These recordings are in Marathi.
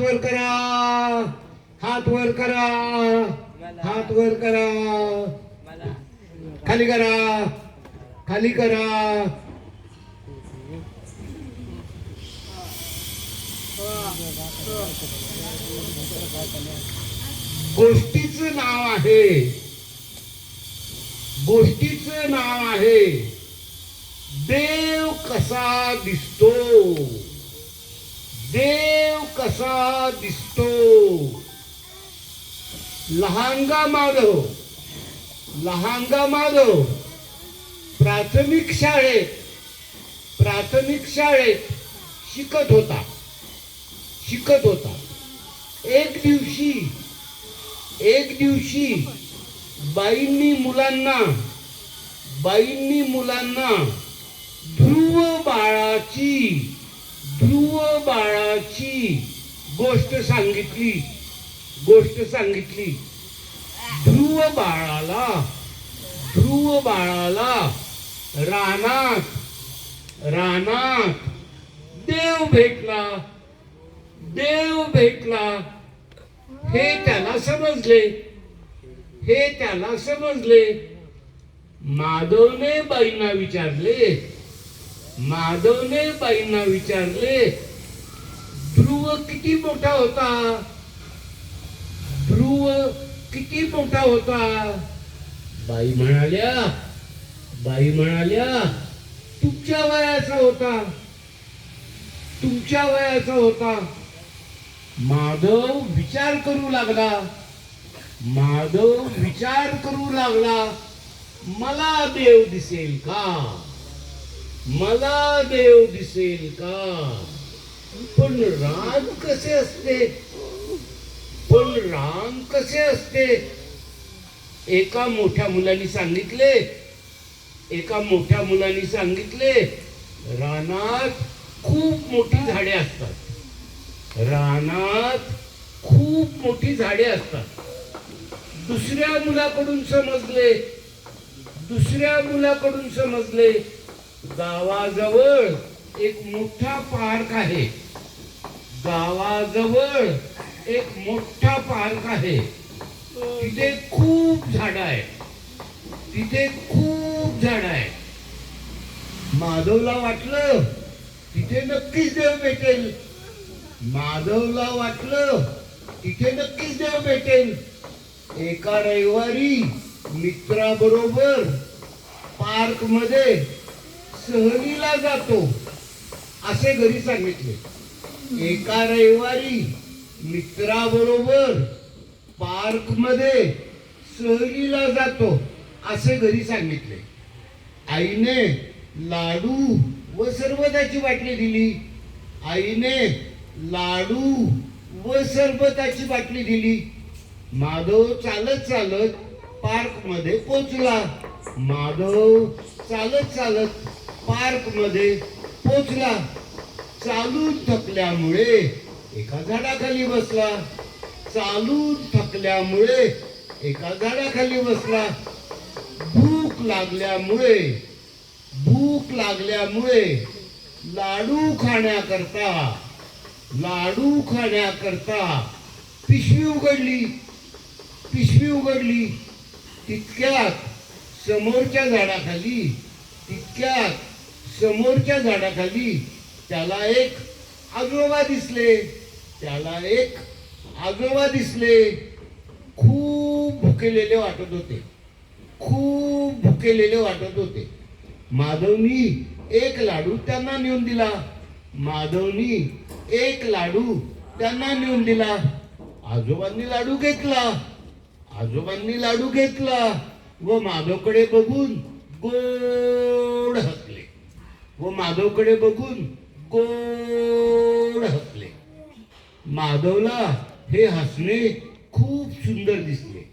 वर करा. हात वर करा. हात वर करा. खाली करा. खाली करा. गोष्टीच नाव आहे. गोष्टीच नाव आहे. देव कसा दिसतो? देव कसा दिसतो? लहानगा माधव लहानगा माधव. प्राथमिक शाळेत प्राथमिक शाळेत शिकत होता शिकत होता. एक दिवशी एक दिवशी बाईंनी मुलांना बाईंनी मुलांना ध्रुव बाळाची ध्रुव बाळाची गोष्ट सांगितली. गोष्ट सांगितली. ध्रुव बाळाला ध्रुव बाळाला रानात रानात देव भेटला. देव भेटला. हे त्याला समजले. हे त्याला समजले. माधवने बाईंना विचारले माधवने बाईंना विचारले ध्रुव किती मोठा होता? ध्रुव किती मोठा होता? बाई म्हणाल्या बाई म्हणाल्या तुमच्या वयाचा होता तुमच्या वयाचा होता. माधव विचार करू लागला माधव विचार करू लागला मला देव दिसेल का? मला देव दिसेल का? पण रान कसे असते? पण रान कसे असते? एका मोठ्या मुलांनी सांगितले. एका मोठ्या मुलांनी सांगितले रानात खूप मोठी झाडे असतात. रानात खूप मोठी झाडे असतात. दुसऱ्या मुलाकडून समजले. दुसऱ्या मुलाकडून समजले. गावाजवळ एक मोठा पार्क आहे. गावाजवळ एक मोठा पार्क आहे. तिथे खूप झाड आहे. तिथे खूप झाड आहे. माधवला वाटलं तिथे नक्कीच देव भेटेल. माधवला वाटलं तिथे नक्कीच देव भेटेल. एका रविवारी मित्राबरोबर पार्कमध्ये सहलीला जातो असे घरी सांगितले. एका रविवारी मित्राबरोबर पार्कमध्ये सहलीला जातो असे घरी सांगितले. आईने लाडू व सरबताची बाटली दिली. आईने लाडू व सरबताची बाटली दिली. माधव चालत चालत पार्कमध्ये पोचला माधव चालत चालत पार्कमध्ये पोचला. चालू थकल्यामुळे एका झाडाखाली बसला. चालू थकल्यामुळे एका झाडाखाली बसला. भूक लागल्यामुळे भूक लागल्यामुळे लाडू खाण्याकरता लाडू खाण्याकरता पिशवी उघडली. पिशवी उघडली. तितक्यात समोरच्या झाडाखाली तितक्यात समोरच्या झाडाखाली त्याला एक आजोबा दिसले. त्याला एक आजोबा दिसले. खूप भुकेलेले वाटत होते. खूप भुकेलेले वाटत होते. माधवनी एक लाडू त्यांना नेऊन दिला. माधवनी एक लाडू त्यांना नेऊन दिला. आजोबांनी लाडू घेतला. आजोबांनी लाडू घेतला व माधवकडे बघून गोड हसले. व माधवकडे बघून गोड हसले? माधवला हे हसणे खूप सुंदर दिसले.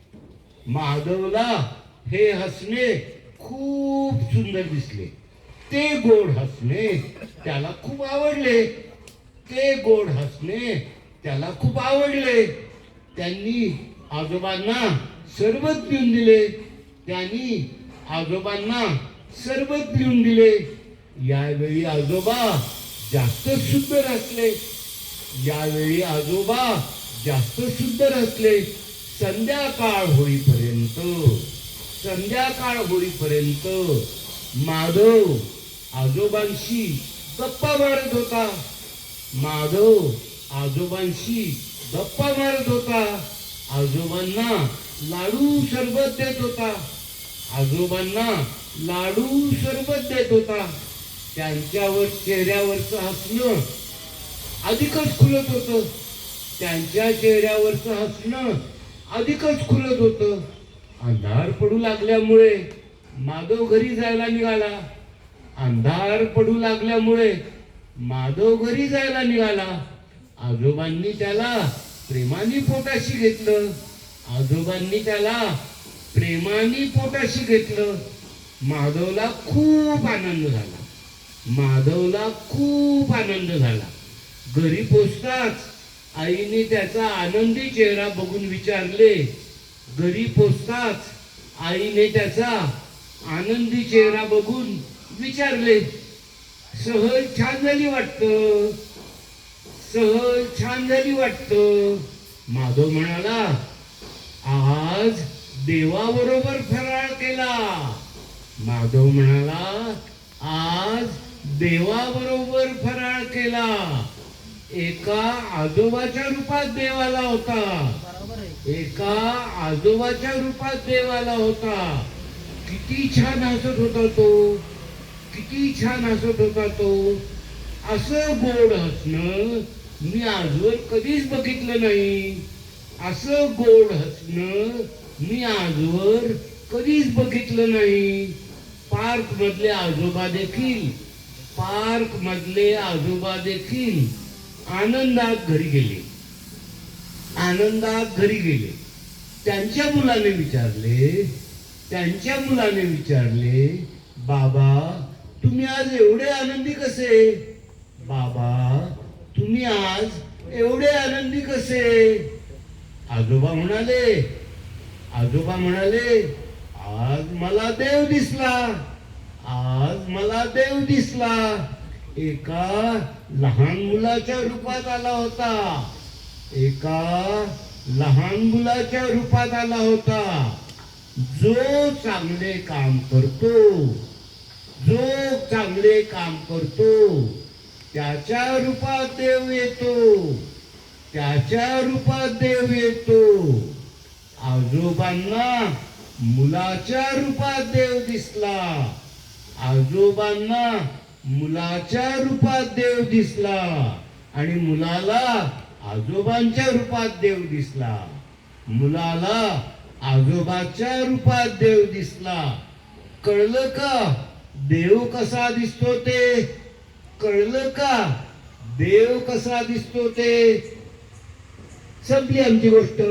माधवला हे हसणे खूप सुंदर दिसले. ते गोड हसणे त्याला खूप आवडले. ते गोड हसणे त्याला खूप आवडले. त्यांनी आजोबांना सरबत पिऊन दिले. त्यांनी आजोबांना सरबत पिऊन दिले. यावेळी आजोबा जास्त शुद्ध हसले यावेळी आजोबा जास्त शुद्ध रचले संध्याकाळ होईपर्यंत संध्याकाळ होईपर्यंत माधव आजोबांशी गप्पा मारत होता. माधव आजोबांशी गप्पा मारत होता. आजोबांना लाडू सरबत देत होता. आजोबांना लाडू सरबत देत होता. त्यांच्यावर चेहऱ्यावरचं हसणं. अधिकच खुलत होतं. त्यांच्या चेहऱ्यावरचं हसणं अधिकच खुलत होतं. अंधार पडू लागल्यामुळे माधव घरी जायला निघाला. अंधार पडू लागल्यामुळे माधव घरी जायला निघाला. आजोबांनी त्याला प्रेमाने पोटाशी घेतलं. आजोबांनी त्याला प्रेमाने पोटाशी घेतलं. माधवला खूप आनंद झाला. माधवला खूप आनंद झाला. घरी पोचताच आईने त्याचा आनंदी चेहरा बघून विचारले. घरी पोचताच आईने त्याचा आनंदी चेहरा बघून विचारले सहज छान झाली वाटतं? सहज छान झाली वाटतं? माधव म्हणाला आज देवाबरोबर फराळ केला. माधव म्हणाला आज देवाबरोबर फराळ केला. एका आजोबाच्या रूपात देवाला होता. एका आजोबाच्या रूपात देवाला होता. किती छान हसत होता तो. किती छान हसत होता तो. असं गोड हसणं मी आजवर कधीच बघितलं नाही. असं गोड हसणं मी आजवर कधीच बघितलं नाही. पार्क मधले आजोबा देखील पार्क मधले आजोबा देखील आनंदात घरी गेले. आनंदात घरी गेले. त्यांच्या मुलाने विचारले त्यांच्या मुलाने विचारले बाबा तुम्ही आज एवढे आनंदी कसे? बाबा तुम्ही आज एवढे आनंदी कसे? आजोबा म्हणाले आजोबा म्हणाले आज मला देव दिसला. आज मला देव दिसला. एका लहान मुलाच्या रूपात आला होता. एका लहान मुलाच्या रूपात आला होता. जो चांगले काम करतो जो चांगले काम करतो त्याच्या रूपात देव येतो. त्याच्या रूपात देव येतो. आजोबांना मुलाच्या रूपात देव दिसला. आजोबांना मुलाच्या रूपात देव दिसला आणि मुलाला आजोबांच्या रूपात देव दिसला. मुलाला आजोबाच्या रूपात देव दिसला. कळलं का देव कसा दिसतो ते? कळलं का देव कसा दिसतो ते? संपली आमची गोष्ट.